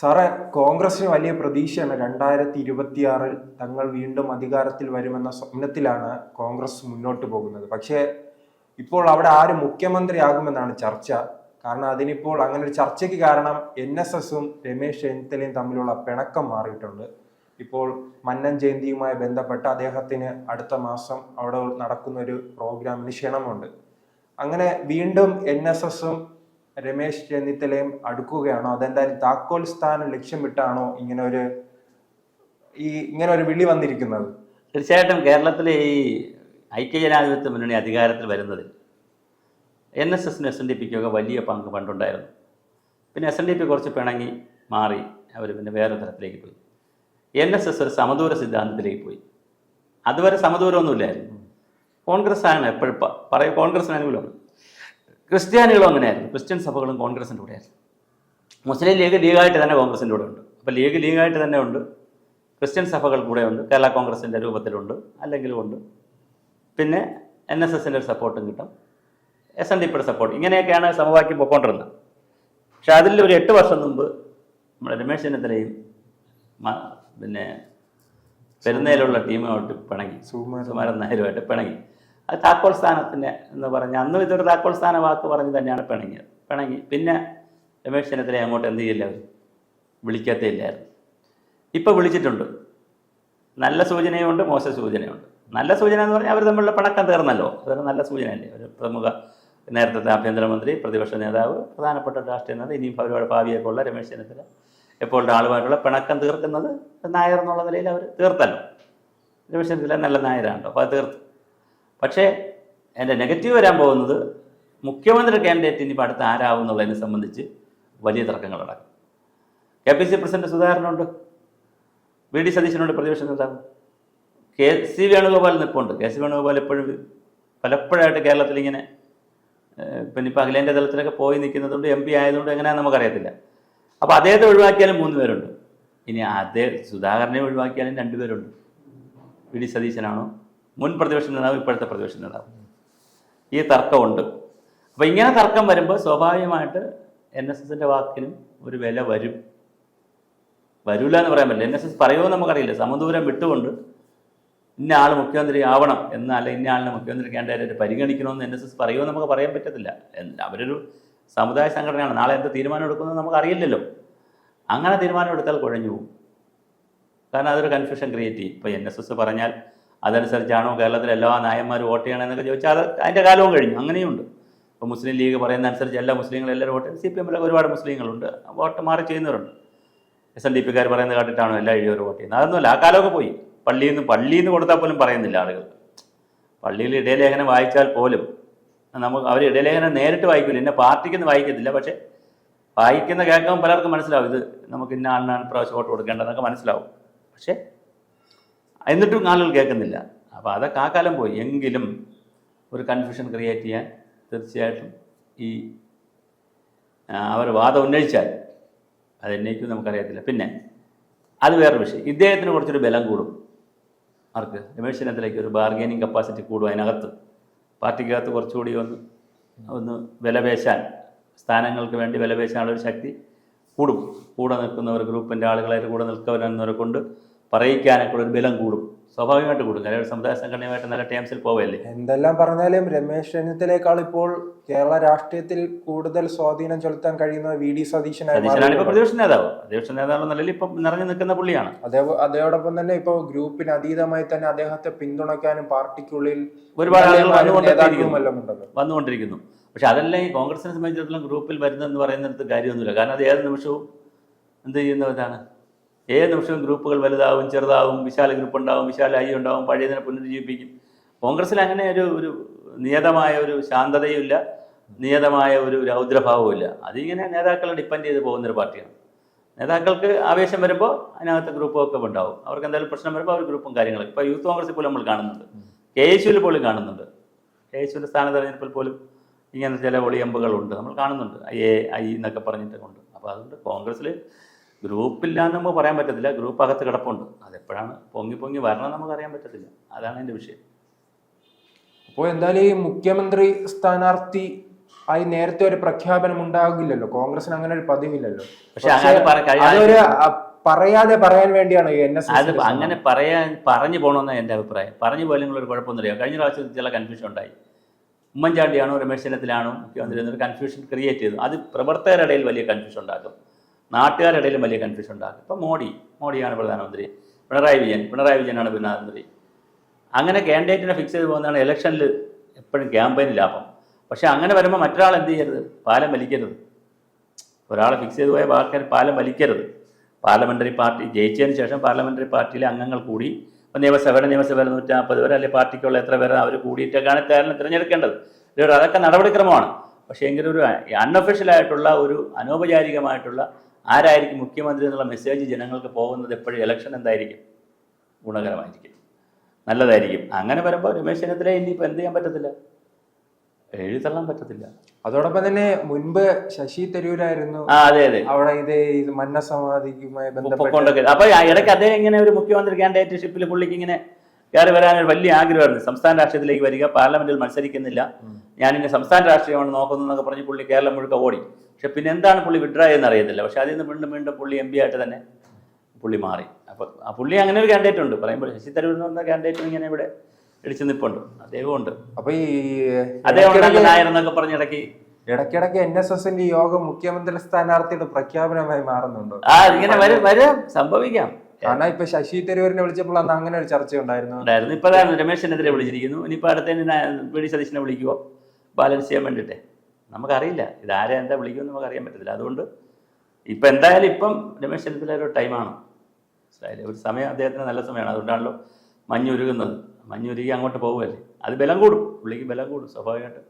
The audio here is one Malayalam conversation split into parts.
സാറേ കോൺഗ്രസിന് വലിയ പ്രതീക്ഷയാണ് രണ്ടായിരത്തി ഇരുപത്തിയാറിൽ തങ്ങൾ വീണ്ടും അധികാരത്തിൽ വരുമെന്ന സ്വപ്നത്തിലാണ് കോൺഗ്രസ് മുന്നോട്ട് പോകുന്നത്. പക്ഷേ ഇപ്പോൾ അവിടെ ആര് മുഖ്യമന്ത്രിയാകുമെന്നാണ് ചർച്ച. കാരണം അതിനിപ്പോൾ അങ്ങനെ ഒരു ചർച്ചയ്ക്ക് കാരണം എൻ എസ് എസും രമേശ് ചെന്നിത്തലയും തമ്മിലുള്ള പിണക്കം മാറിയിട്ടുണ്ട്. ഇപ്പോൾ മന്നൻ ജയന്തിയുമായി ബന്ധപ്പെട്ട് അദ്ദേഹത്തിന് അടുത്ത മാസം അവിടെ നടക്കുന്ന ഒരു പ്രോഗ്രാമിന് ക്ഷണമുണ്ട്. അങ്ങനെ വീണ്ടും എൻ എസ് എസും രമേശ് ചെന്നിത്തലയും അടുക്കുകയാണോ? അതെന്തായാലും താക്കോൽ സ്ഥാനം ലക്ഷ്യമിട്ടാണോ ഇങ്ങനെ ഒരു ഈ ഇങ്ങനെ ഒരു വിളി വന്നിരിക്കുന്നത്? തീർച്ചയായിട്ടും കേരളത്തിലെ ഈ ഐക്യജനാധിപത്യ മുന്നണി അധികാരത്തിൽ വരുന്നതിൽ എൻ എസ് എസിന് എസ് എൻ ഡി പിക്കൊക്കെ വലിയ പങ്ക് പണ്ടുണ്ടായിരുന്നു. പിന്നെ എസ് എൻ ഡി പി കുറച്ച് പിണങ്ങി മാറി അവർ പിന്നെ വേറെ തരത്തിലേക്ക് പോയി. എൻ എസ് എസ് ഒരു സമദൂര സിദ്ധാന്തത്തിലേക്ക് പോയി. അതുവരെ സമദൂരമൊന്നുമില്ലായിരുന്നു. കോൺഗ്രസ് ആണ് എപ്പോഴും പറയും കോൺഗ്രസിന് അനുകൂലമാണ്. ക്രിസ്ത്യാനികളും അങ്ങനെയായിരുന്നു. ക്രിസ്ത്യൻ സഭകളും കോൺഗ്രസിന്റെ കൂടെയായിരുന്നു. മുസ്ലിം ലീഗ് ലീഗായിട്ട് തന്നെ കോൺഗ്രസിന്റെ കൂടെ ഉണ്ട്. അപ്പോൾ ലീഗ് ലീഗായിട്ട് തന്നെ ഉണ്ട്. ക്രിസ്ത്യൻ സഭകൾ കൂടെ ഉണ്ട്. കേരള കോൺഗ്രസിന്റെ രൂപത്തിലുണ്ട്. അല്ലെങ്കിലും ഉണ്ട്. പിന്നെ എൻ എസ് എസിന്റെ ഒരു സപ്പോർട്ടും കിട്ടും. എസ് എൻ ഡി പിയുടെ സപ്പോർട്ട്. ഇങ്ങനെയൊക്കെയാണ് സമവാക്യം പോയിക്കൊണ്ടിരുന്നത്. പക്ഷെ അതിൽ ഒരു എട്ട് വർഷം മുമ്പ് നമ്മുടെ രമേശ് ചെന്നിത്തലയും പിന്നെ പെരുന്നയിലുള്ള ടീമുമായിട്ട് പിണങ്ങി. സുകുമാരൻ. നായരുമായിട്ട് പിണങ്ങി. അത് താക്കോൽ സ്ഥാനത്തിന് എന്ന് പറഞ്ഞ്. അന്നും ഇതൊരു താക്കോൽ സ്ഥാന വാക്ക് പറഞ്ഞ് തന്നെയാണ് പിണങ്ങിയത്. പിണങ്ങി. പിന്നെ രമേശ് ചെന്നിത്തലയെ അങ്ങോട്ട് എന്ത് ചെയ്യില്ല? അവർ വിളിക്കത്തേ ഇല്ലായിരുന്നു ഇപ്പോൾ വിളിച്ചിട്ടുണ്ട്. നല്ല സൂചനയുണ്ട് മോശ സൂചനയുണ്ട്. നല്ല സൂചന എന്ന് പറഞ്ഞാൽ അവർ തമ്മിലുള്ള പിണക്കം തീർന്നല്ലോ. അതൊരു നല്ല സൂചനയല്ലേ. ഒരു പ്രമുഖ നേരത്തെ ആഭ്യന്തരമന്ത്രി പ്രതിപക്ഷ നേതാവ് പ്രധാനപ്പെട്ട രാഷ്ട്രീയ നേതാവ് ഇനിയും അവരുടെ ഭാവിയൊക്കെയുള്ള രമേശ് ചെന്നിത്തല എപ്പോഴും ആളുമായിട്ടുള്ള പിണക്കം തീർക്കുന്നത് നായർ എന്നുള്ള നിലയിൽ അവർ തീർത്തല്ലോ. രമേശ് ചെന്നിത്തല നല്ല നായരാണല്ലോ അപ്പോൾ അത് തീർത്തു. പക്ഷേ എന്റെ നെഗറ്റീവ് വരാൻ പോകുന്നത് മുഖ്യമന്ത്രി കാൻഡിഡേറ്റ് ഇനിയിപ്പോൾ അടുത്ത് ആരാവും എന്നുള്ളതിനെ സംബന്ധിച്ച് വലിയ തർക്കങ്ങൾ നടക്കും കെ പി സി പ്രസിഡന്റ് സുധാകരനുണ്ട്. വി ഡി സതീശനുണ്ട്. പ്രതിപക്ഷ നേതാവ്. കെ സി വേണുഗോപാൽ നിൽപ്പുണ്ട് കെ സി വേണുഗോപാൽ എപ്പോഴും പലപ്പോഴായിട്ട് കേരളത്തിൽ ഇങ്ങനെ പിന്നെ ഇപ്പോൾ അഖിലേന്ത്യാ തലത്തിലൊക്കെ പോയി നിൽക്കുന്നതുകൊണ്ട് എം പി ആയതുകൊണ്ട് എങ്ങനെയാണെന്ന് നമുക്കറിയത്തില്ല. അപ്പോൾ അദ്ദേഹത്തെ ഒഴിവാക്കിയാലും മൂന്ന് പേരുണ്ട്. ഇനി അദ്ദേഹം സുധാകരനെ ഒഴിവാക്കിയാലും രണ്ടുപേരുണ്ട്. വി ഡി സതീശനാണോ? മുൻ പ്രതിപക്ഷ നേതാവ് ഇപ്പോഴത്തെ പ്രതിപക്ഷ നേതാവ് ഈ തർക്കമുണ്ട്. അപ്പോൾ ഇങ്ങനെ തർക്കം വരുമ്പോൾ സ്വാഭാവികമായിട്ട് എൻ എസ് എസിന്റെ വാക്കിനും ഒരു വില വരും. വരില്ല എന്ന് പറയാൻ പറ്റില്ല. എൻ എസ് എസ് പറയുമോ നമുക്കറിയില്ല. സമദൂരം വിട്ടുകൊണ്ട് ഇന്ന ആൾ മുഖ്യമന്ത്രി ആവണം എന്ന് ഇന്ന ആളിനെ മുഖ്യമന്ത്രി കാൻഡിഡേറ്റ് പരിഗണിക്കണമെന്ന് എൻ എസ് എസ് പറയുമെന്ന് നമുക്ക് പറയാൻ പറ്റത്തില്ല. അവരൊരു സമുദായ സംഘടനയാണ്. നാളെ എന്ത് തീരുമാനം എടുക്കുന്നത് നമുക്കറിയില്ലല്ലോ. അങ്ങനെ തീരുമാനം എടുത്താൽ കുഴഞ്ഞു പോകും. കാരണം അതൊരു കൺഫ്യൂഷൻ ക്രിയേറ്റ് ചെയ്യും. ഇപ്പോൾ എൻ എസ് എസ് പറഞ്ഞാൽ അതനുസരിച്ചാണോ കേരളത്തിലെ എല്ലാ നായന്മാരും വോട്ട് ചെയ്യണമെന്നൊക്കെ ചോദിച്ചാൽ അത് അതിന്റെ കാലവും കഴിഞ്ഞു. അങ്ങനെയുണ്ട്. ഇപ്പോൾ മുസ്ലിം ലീഗ് പറയുന്ന അനുസരിച്ച് എല്ലാ മുസ്ലിങ്ങളും എല്ലാവരും വോട്ട് സി പി എമ്മിലൊക്കെ ഒരുപാട് മുസ്ലിങ്ങളുണ്ട്. വോട്ട് മാറി ചെയ്യുന്നവരുണ്ട്. എസ് എൻ ഡി പിക്കാർ പറയുന്നത് കേട്ടിട്ടാണോ എല്ലാ എഴുതിയവരും വോട്ട് ചെയ്യുന്നത്? അതൊന്നുമല്ല. ആ കാലമൊക്കെ പോയി. പള്ളിയിൽ നിന്ന് പള്ളിയിൽ നിന്ന് കൊടുത്താൽ പോലും പറയുന്നില്ല ആളുകൾ. പള്ളിയിൽ ഇടയലേഖനം വായിച്ചാൽ പോലും നമുക്ക് അവർ ഇടയലേഖനം നേരിട്ട് വായിക്കില്ല. ഇന്ന പാർട്ടിക്കൊന്ന് വായിക്കത്തില്ല. പക്ഷേ വായിക്കുന്ന കേൾക്കുമ്പോൾ പലർക്കും മനസ്സിലാവും. ഇത് നമുക്ക് ഇന്ന ആളിനാണ് പ്രാവശ്യം വോട്ട് കൊടുക്കേണ്ടതെന്നൊക്കെ മനസ്സിലാവും. പക്ഷേ എന്നിട്ടും ആളുകൾ കേൾക്കുന്നില്ല. അപ്പോൾ അതൊക്കെ ആ കാലം പോയി. എങ്കിലും ഒരു കൺഫ്യൂഷൻ ക്രിയേറ്റ് ചെയ്യാൻ തീർച്ചയായിട്ടും ഈ അവർ വാദം ഉന്നയിച്ചാൽ അത് ഉന്നയിക്കും നമുക്കറിയത്തില്ല. പിന്നെ അത് വേറൊരു വിഷയം. ഇദ്ദേഹത്തിന് കുറച്ചൊരു ബലം കൂടും. ആർക്ക്? രമേശ് ഒരു ബാർഗെയിനിങ് കപ്പാസിറ്റി കൂടും അതിനകത്ത്. പാർട്ടിക്കകത്ത് കുറച്ചുകൂടി ഒന്ന് ഒന്ന് വിലപേശാൻ സ്ഥാനങ്ങൾക്ക് വേണ്ടി വിലപേശാനുള്ള ഒരു ശക്തി കൂടും. കൂടെ നിൽക്കുന്നവർ ഗ്രൂപ്പിന്റെ ആളുകളായിട്ട് കൂടെ നിൽക്കുന്നവരെ കൊണ്ട് പറയിക്കാനൊക്കെ ഒരു ബലം കൂടും. സ്വാഭാവികമായിട്ട് കൂടും. നല്ല ഒരു സമുദായ സംഘടനയുമായിട്ട് നല്ല ടേംസിൽ പോവല്ലേ? എന്തെല്ലാം പറഞ്ഞാലും രമേശ് ചെന്നിത്തലേക്കാൾ ഇപ്പോൾ കേരള രാഷ്ട്രീയത്തിൽ കൂടുതൽ സ്വാധീനം ചെലുത്താൻ കഴിയുന്നത് വി ഡി സതീശനാണ് ഇപ്പൊ. പ്രതിപക്ഷ നേതാവ്. പ്രതിപക്ഷ നേതാവ് നിലയിൽ ഇപ്പൊ നിറഞ്ഞു നിൽക്കുന്ന പുള്ളിയാണ്. അതേ അതോടൊപ്പം തന്നെ ഇപ്പൊ ഗ്രൂപ്പിന് അതീതമായി തന്നെ അദ്ദേഹത്തെ പിന്തുണയ്ക്കാനും പാർട്ടിക്കുള്ളിൽ ഒരുപാട് വന്നുകൊണ്ടിരിക്കുന്നു. പക്ഷെ അതെല്ലാം ഈ കോൺഗ്രസിനെ സംബന്ധിച്ചിടത്തോളം ഗ്രൂപ്പിൽ വരുന്നതെന്ന് പറയുന്നിടത്ത് കാര്യമൊന്നുമില്ല. കാരണം അത് ഏത് നിമിഷവും എന്ത് ചെയ്യുന്നതാണ് ഏത് നിമിഷവും ഗ്രൂപ്പുകൾ വലുതാവും ചെറുതാവും വിശാല ഗ്രൂപ്പ് ഉണ്ടാവും വിശാല ഐ ഉണ്ടാവും പഴയതിനെ പുനരുജ്ജീവിപ്പിക്കും. കോൺഗ്രസ്സിൽ അങ്ങനെ ഒരു ഒരു നിയതമായ ഒരു ശാന്തതയും ഇല്ല നിയതമായ ഒരു രൗദ്രഭാവവും ഇല്ല അതിങ്ങനെ നേതാക്കളെ ഡിപ്പെൻഡ് ചെയ്ത് പോകുന്നൊരു പാർട്ടിയാണ്. നേതാക്കൾക്ക് ആവേശം വരുമ്പോൾ അതിനകത്ത് ഗ്രൂപ്പും ഒക്കെ ഉണ്ടാവും. അവർക്ക് എന്തായാലും പ്രശ്നം വരുമ്പോൾ അവർ ഗ്രൂപ്പും കാര്യങ്ങളും. ഇപ്പോൾ യൂത്ത് കോൺഗ്രസ്സിൽ പോലും നമ്മൾ കാണുന്നുണ്ട്. കെ എസ് യുവിൽ പോലും കാണുന്നുണ്ട്. കെ എസ് യുവിന്റെ സ്ഥാന തെരഞ്ഞെടുപ്പിൽ പോലും ഇങ്ങനെ ചില ഒളിയമ്പുകളുണ്ട്. നമ്മൾ കാണുന്നുണ്ട്. ഐ എ ഐ എന്നൊക്കെ പറഞ്ഞിട്ട് കൊണ്ട് അപ്പോൾ അതുകൊണ്ട് കോൺഗ്രസ്സിൽ ഗ്രൂപ്പില്ല എന്ന് നമുക്ക് പറയാൻ പറ്റത്തില്ല. ഗ്രൂപ്പ് അകത്ത് കിടപ്പുണ്ട്. അതെപ്പോഴാണ് പൊങ്ങി പൊങ്ങി വരണം നമുക്ക് അറിയാൻ പറ്റത്തില്ല. അതാണ് എന്റെ വിഷയം. അപ്പോൾ എന്തായാലും ഈ മുഖ്യമന്ത്രി സ്ഥാനാർത്ഥി ആയി നേരത്തെ ഒരു പ്രഖ്യാപനം ഉണ്ടാകില്ലല്ലോ. കോൺഗ്രസിന് അങ്ങനെ ഒരു പതിവില്ലല്ലോ. പക്ഷെ അതൊരു പറയാതെ പറയാൻ വേണ്ടിയാണ് എൻ എസ് അത് അങ്ങനെ പറയാൻ പറഞ്ഞു പോകണമെന്നാണ് എന്റെ അഭിപ്രായം. പറഞ്ഞു പോലെങ്കിൽ ഒരു കുഴപ്പമൊന്നുമില്ല കഴിഞ്ഞ പ്രാവശ്യം ചില കൺഫ്യൂഷൻ ഉണ്ടായി. ഉമ്മൻചാണ്ടിയാണോ രമേശ് ചെന്നിത്തലാണോ മുഖ്യമന്ത്രി എന്നൊരു കൺഫ്യൂഷൻ ക്രിയേറ്റ് ചെയ്തു. അത് പ്രവർത്തകരുടെ ഇടയിൽ വലിയ കൺഫ്യൂഷൻ ഉണ്ടാക്കും. നാട്ടുകാരുടെ ഇടയിലും വലിയ കൺഫ്യൂഷൻ ഉണ്ടാകും. ഇപ്പം മോഡി മോഡിയാണ് പ്രധാനമന്ത്രി. പിണറായി വിജയൻ പിണറായി വിജയനാണ് പ്രധാനമന്ത്രി. അങ്ങനെ കാൻഡിഡേറ്റിനെ ഫിക്സ് ചെയ്ത് പോകുന്നതാണ് ഇലക്ഷനിൽ എപ്പോഴും ക്യാമ്പയിൻ ലാഭം. പക്ഷേ അങ്ങനെ വരുമ്പോൾ മറ്റൊരാൾ എന്ത് ചെയ്യരുത്? പാലം വലിക്കരുത്. ഒരാളെ ഫിക്സ് ചെയ്ത് പോയ ആൾക്കാർ പാലം വലിക്കരുത്. പാർലമെന്ററി പാർട്ടി ജയിച്ചതിന് ശേഷം പാർലമെന്ററി പാർട്ടിയിലെ അംഗങ്ങൾ കൂടി ഇപ്പോൾ നിയമസഭയുടെ നിയമസഭ നൂറ്റി നാൽപ്പത് പേര് അല്ലെങ്കിൽ പാർട്ടിക്കുള്ള എത്ര പേര് അവർ കൂടിയിട്ടൊക്കെയാണ് കേരളം തിരഞ്ഞെടുക്കേണ്ടത്. അതൊക്കെ നടപടിക്രമമാണ്. പക്ഷേ എങ്കിലും ഒരു അൺഒഫീഷ്യൽ ആയിട്ടുള്ള ഒരു അനൗപചാരികമായിട്ടുള്ള ആരായിരിക്കും മുഖ്യമന്ത്രി എന്നുള്ള മെസ്സേജ് ജനങ്ങൾക്ക് പോകുന്നത് എപ്പോഴും ഇലക്ഷൻ എന്തായിരിക്കും? ഗുണകരമായിരിക്കും. നല്ലതായിരിക്കും. അങ്ങനെ വരുമ്പോൾ രമേശ് ചെന്നിത്തല ഇനിയിപ്പോൾ എന്ത് ചെയ്യാൻ പറ്റത്തില്ല? എഴുതി തള്ളാൻ പറ്റത്തില്ല. അതോടൊപ്പം തന്നെ മുൻപ് ശശി തരൂരായിരുന്നു. ആ അതെ അതെ. അവിടെ ഇത് ഇത് മന്ന സമാധിക്കുമായി ബന്ധപ്പെട്ട് അപ്പൊ ഇടയ്ക്ക് അദ്ദേഹം ഇങ്ങനെ ഒരു മുഖ്യമന്ത്രി കാൻഡിഡേറ്റ്ഷിപ്പിൽ പുള്ളിക്ക് ഇങ്ങനെ കയറി വരാൻ ഒരു വലിയ ആഗ്രഹമായിരുന്നു. സംസ്ഥാന രാഷ്ട്രീയത്തിലേക്ക് വരിക പാർലമെന്റിൽ മത്സരിക്കുന്നില്ല. ഞാൻ ഇനി സംസ്ഥാന രാഷ്ട്രീയമാണ് നോക്കുന്നത് എന്നൊക്കെ പറഞ്ഞ് പുള്ളി കേരളം മുഴുവൻ ഓടി. പക്ഷെ പിന്നെ എന്താണ് പുള്ളി വിഡ്രാ എന്ന് അറിയത്തില്ല. പക്ഷെ അതിൽ നിന്ന് വീണ്ടും വീണ്ടും പുള്ളി എം പി ആയിട്ട് തന്നെ പുള്ളി മാറി. അപ്പോൾ ആ പുള്ളി അങ്ങനെ ഒരു കാൻഡിഡേറ്റ് ഉണ്ട്. പറയുമ്പോൾ ശശി തരൂർ എന്ന് പറഞ്ഞ കാൻഡിഡേറ്റും ഇങ്ങനെ ഇവിടെ ഇടിച്ചു നിൽപ്പുണ്ട് അദ്ദേഹവും ഉണ്ട്. അപ്പൊ ഈ അദ്ദേഹം എന്നൊക്കെ പറഞ്ഞ ഇടയ്ക്ക് ഇടയ്ക്കിടയ്ക്ക് എൻ എസ് എസിന്റെ യോഗം മുഖ്യമന്ത്രി സ്ഥാനാർത്ഥിയുടെ പ്രഖ്യാപനമായി മാറുന്നുണ്ടോ? ആ ഇങ്ങനെ വരും വരാം. സംഭവിക്കാം. കാരണം ഇപ്പൊ ശശി തരൂരിനെ വിളിച്ചപ്പോൾ അന്ന് അങ്ങനെ ഒരു ചർച്ച ഉണ്ടായിരുന്നു. ഉണ്ടായിരുന്നു ഇപ്പൊ രമേശനെതിരെ വിളിച്ചിരിക്കുന്നു. ഇനിയിപ്പോ അടുത്ത പി ഡി സതീശനെ വിളിക്കുവോ? ബാലൻസ് ചെയ്യാൻ വേണ്ടിയിട്ടേ. നമുക്കറിയില്ല. ഇതാരെ എന്താ വിളിക്കുമെന്ന് നമുക്ക് അറിയാൻ പറ്റത്തില്ല. അതുകൊണ്ട് ഇപ്പം എന്തായാലും ഇപ്പം രമേശ് ചെന്നിത്തല ഒരു ടൈമാണ് മനസ്സിലായില്ലേ? ഒരു സമയം അദ്ദേഹത്തിന് നല്ല സമയമാണ്. അതുകൊണ്ടാണല്ലോ മഞ്ഞുരുകുന്നത് മഞ്ഞുരുകി അങ്ങോട്ട് പോകുമല്ലേ അത് ബലം കൂടും. പുള്ളിക്ക് ബലം കൂടും സ്വാഭാവികമായിട്ട്.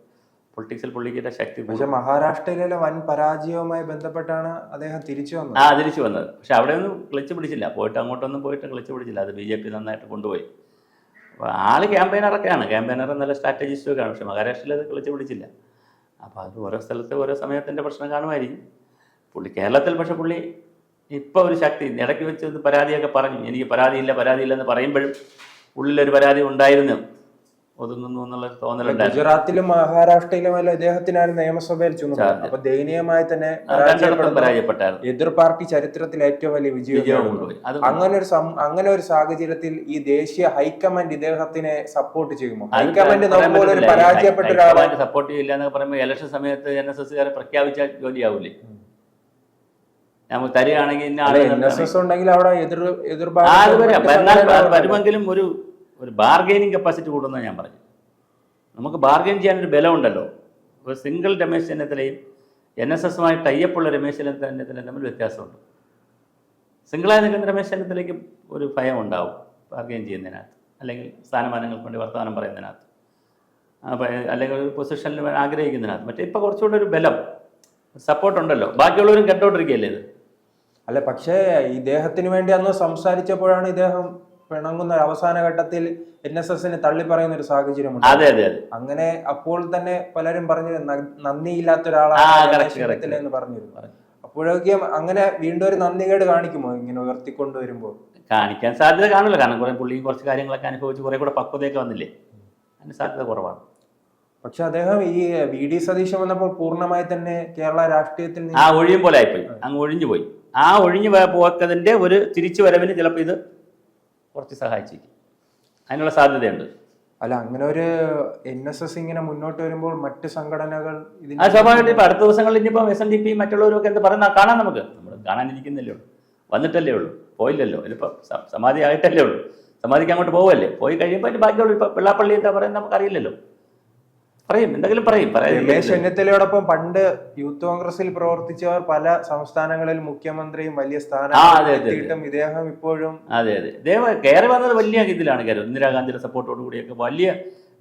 പൊളിറ്റിക്സിൽ പുള്ളിക്കിന്റെ ശക്തി പക്ഷെ മഹാരാഷ്ട്രയിലെ വൻ പരാജയവുമായി ബന്ധപ്പെട്ടാണ് അദ്ദേഹം തിരിച്ചു വന്നത്. ആ തിരിച്ചു വന്നത്. പക്ഷെ അവിടെ ഒന്നും ക്ലിച്ച് പിടിച്ചില്ല. പോയിട്ട് അങ്ങോട്ടൊന്നും പോയിട്ട് ക്ലിച്ച് പിടിച്ചില്ല. അത് ബി ജെ പി നന്നായിട്ട് കൊണ്ടുപോയി. അപ്പോൾ ആൾ ക്യാമ്പയിനറൊക്കെയാണ്. ക്യാമ്പയിനർ നല്ല സ്ട്രാറ്റജിസ്റ്റും ഒക്കെയാണ്. പക്ഷെ മഹാരാഷ്ട്രയിൽ അത് ക്ലച്ച് പിടിച്ചില്ല. അപ്പോൾ അത് ഓരോ സ്ഥലത്ത് ഓരോ സമയത്തിന്റെ പ്രശ്നം കാണുമായിരിക്കും. പുള്ളി കേരളത്തിൽ പക്ഷെ പുള്ളി ഇപ്പോൾ ഒരു ശക്തി. ഇടയ്ക്ക് വെച്ച് പരാതിയൊക്കെ പറഞ്ഞു. എനിക്ക് പരാതിയില്ല പരാതിയില്ലെന്ന് പറയുമ്പോഴും ഉള്ളിലൊരു പരാതി ഉണ്ടായിരുന്നു. ഒതുങ്ങുന്നു എന്നുള്ള തോന്നലുണ്ട് ഗുജറാത്തിലും മഹാരാഷ്ട്രയിലും എല്ലാം ഇദ്ദേഹത്തിനാണ് നിയമസഭയിൽ ചുമതല. അപ്പൊ ദയനീയമായി തന്നെ പരാജയപ്പെട്ടായിരുന്നു. എതിർ പാർട്ടി ചരിത്രത്തിൽ ഏറ്റവും വലിയ വിജയം അങ്ങനെ ഒരു അങ്ങനെ ഒരു സാഹചര്യത്തിൽ ഈ ദേശീയ ഹൈക്കമാൻഡ് ഇദ്ദേഹത്തിനെ സപ്പോർട്ട് ചെയ്യുമോ? ഹൈക്കമാൻഡ് പറയാൻ ഒരു. പരാജയപ്പെട്ട സപ്പോർട്ട് ചെയ്യില്ല എന്നൊക്കെ പറയുമ്പോൾ ഇലക്ഷൻ സമയത്ത് എൻ എസ് എസ്സുകാരെ പ്രഖ്യാപിച്ചാൽ ജോലിയാവൂലേ? നമുക്ക് തരികയാണെങ്കിൽ ഇന്ന ഉണ്ടെങ്കിൽ അവിടെ എതിർ എതിർ. വരുമെങ്കിലും ഒരു ഒരു ബാർഗെയിനിങ് കപ്പാസിറ്റി കൂടുന്ന ഞാൻ പറഞ്ഞു. നമുക്ക് ബാർഗെയിൻ ചെയ്യാനൊരു ബലമുണ്ടല്ലോ. ഒരു സിംഗിൾ രമേശ് ചെന്നിത്തലയും എൻ എസ് എസുമായി ടൈപ്പുള്ള രമേശ് ചെന്നിത്തലയും തമ്മിൽ വ്യത്യാസമുണ്ട്. സിംഗിളായി നിൽക്കുന്ന രമേശ് ചെന്നിത്തലയ്ക്ക് ഒരു ഭയം ഉണ്ടാവും ബാർഗെയിൻ ചെയ്യുന്നതിനകത്ത്. അല്ലെങ്കിൽ സ്ഥാനമാനങ്ങൾക്ക് വേണ്ടി വർത്തമാനം പറയുന്നതിനകത്ത്. അല്ലെങ്കിൽ ഒരു പൊസിഷനിൽ ആഗ്രഹിക്കുന്നതിനകത്ത്. മറ്റേ ഇപ്പോൾ കുറച്ചുകൂടെ ഒരു ബലം സപ്പോർട്ട് ഉണ്ടല്ലോ. ബാക്കിയുള്ളവരും കെട്ടോണ്ടിരിക്കുകയല്ലേ ഇത്? അല്ല പക്ഷേ ഇദ്ദേഹത്തിന് വേണ്ടി അന്ന് സംസാരിച്ചപ്പോഴാണ് ഇദ്ദേഹം പിണങ്ങുന്ന അവസാന ഘട്ടത്തിൽ എൻ എസ് എസിന് തള്ളി പറയുന്ന ഒരു സാഹചര്യം അതെ അതെ അതെ. അങ്ങനെ അപ്പോൾ തന്നെ പലരും പറഞ്ഞു നന്ദിയില്ലാത്ത ഒരാളാണ് എന്ന് പറഞ്ഞിരുന്നു. അപ്പോഴൊക്കെയും അങ്ങനെ വീണ്ടും ഒരു നന്ദികേട് കാണിക്കുമോ ഇങ്ങനെ ഉയർത്തിക്കൊണ്ടുവരുമ്പോൾ? കാണിക്കാൻ സാധ്യത കാണില്ല കാരണം കുറെ പുള്ളിയും കുറച്ച് കാര്യങ്ങളൊക്കെ അനുഭവിച്ച് കുറെ കൂടെ പക്വതയൊക്കെ വന്നില്ലേ? അതിന് സാധ്യത കുറവാണ്. പക്ഷെ അദ്ദേഹം ഈ വി ഡി സതീശൻ വന്നപ്പോൾ പൂർണമായി തന്നെ കേരള രാഷ്ട്രീയത്തിൽ ആ ഒഴിയും പോലെ ആയിപ്പോയി. അങ്ങ് ഒഴിഞ്ഞു പോയി ആ ഒഴിഞ്ഞു പോക്കതിന്റെ ഒരു തിരിച്ചു വരവിന് ചിലപ്പോൾ ഇത് കുറച്ച് സഹായിച്ചിരിക്കും. അതിനുള്ള സാധ്യതയുണ്ട്. അല്ല അങ്ങനെ ഒരു എൻ എസ് എസ് ഇങ്ങനെ മുന്നോട്ട് വരുമ്പോൾ മറ്റ് സംഘടനകൾ ആ സ്വാഭാവികമായിട്ട് ഇപ്പോൾ അടുത്ത ദിവസങ്ങളിൽ ഇനിയിപ്പോൾ എസ് എൻ ഡി പി മറ്റുള്ളവരും ഒക്കെ എന്ത് പറയുന്ന കാണാൻ നമുക്ക്. നമ്മൾ കാണാനിരിക്കുന്നില്ലേ ഉള്ളൂ. വന്നിട്ടല്ലേ ഉള്ളൂ. പോയില്ലല്ലോ. ഇതിപ്പോൾ സ- സമാധി ആയിട്ടല്ലേ ഉള്ളൂ. സമാധിക്ക് അങ്ങോട്ട് പോവല്ലേ? പോയി കഴിയുമ്പോൾ അതിന് ബാക്കിയുള്ള ഇപ്പം വെള്ളാപ്പള്ളി എന്താ പറയുന്നത് നമുക്കറിയില്ലല്ലോ പറയും എന്തെങ്കിലും പറയും രമേശ് ചെന്നിത്തലയോടൊപ്പം പണ്ട് യൂത്ത് കോൺഗ്രസിൽ പ്രവർത്തിച്ചവർ പല സംസ്ഥാനങ്ങളിൽ മുഖ്യമന്ത്രിയും വലിയ സ്ഥാനം ഇദ്ദേഹം ഇപ്പോഴും അതെ അതെ. ദേവ കയറി വന്നത് വലിയ ഇതിലാണ് കയറി ഇന്ദിരാഗാന്ധിയുടെ സപ്പോർട്ടോട് കൂടിയൊക്കെ വലിയ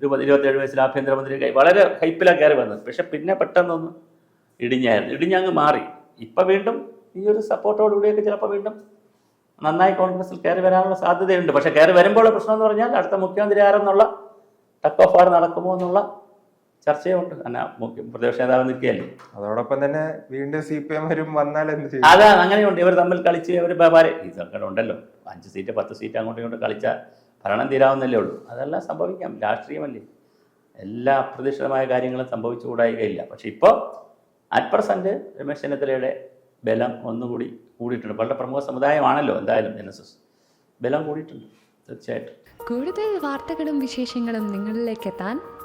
ഇരുപത്തേഴ് വയസ്സിൽ ആഭ്യന്തരമന്ത്രി വളരെ ഹൈപ്പിലാണ് കയറി വന്നത്. പക്ഷെ പിന്നെ പെട്ടെന്നൊന്ന് ഇടിഞ്ഞായിരുന്നു. ഇടിഞ്ഞങ്ങ് മാറി. ഇപ്പം വീണ്ടും ഈ ഒരു സപ്പോർട്ടോട് കൂടിയൊക്കെ ചിലപ്പോൾ വീണ്ടും നന്നായി കോൺഗ്രസിൽ കയറി വരാനുള്ള സാധ്യതയുണ്ട്. പക്ഷെ കയറി വരുമ്പോൾ പ്രശ്നം എന്ന് പറഞ്ഞാൽ അടുത്ത മുഖ്യമന്ത്രി ആരെന്നുള്ള ടക്ക് ഓഫ് ആർ നടക്കുമോ എന്നുള്ള ചർച്ചയുണ്ട്. മുഖ്യ പ്രതിപക്ഷ നേതാവ് നിൽക്കുകയല്ലേ? അതോടൊപ്പം തന്നെ വീണ്ടും സി പി എം വന്നാൽ എന്ത് ചെയ്യും? അതാ അങ്ങനെയുണ്ട്. ഇവർ തമ്മിൽ കളിച്ച് ഇവർ വ്യാപാരം ഈ സർക്കാർ ഉണ്ടല്ലോ അഞ്ച് സീറ്റ് പത്ത് സീറ്റ് അങ്ങോട്ടും ഇങ്ങോട്ടും കളിച്ചാൽ ഭരണം തീരാവുന്നല്ലേ ഉള്ളൂ. അതെല്ലാം സംഭവിക്കാം. രാഷ്ട്രീയമല്ലേ. എല്ലാ അപ്രതീക്ഷിതമായ കാര്യങ്ങളും സംഭവിച്ചുകൂടായികയില്ല. പക്ഷെ ഇപ്പോൾ അറ്റ് പ്രസന്റ് രമേശ് ചെന്നിത്തലയുടെ ബലം ഒന്നുകൂടി കൂടിയിട്ടുണ്ട്. വളരെ പ്രമുഖ സമുദായമാണല്ലോ എന്തായാലും എൻ എസ് എസ് ബലം കൂടിയിട്ടുണ്ട്. തീർച്ചയായിട്ടും. കൂടുതൽ വാർത്തകളും വിശേഷങ്ങളും നിങ്ങളിലേക്ക് എത്താൻ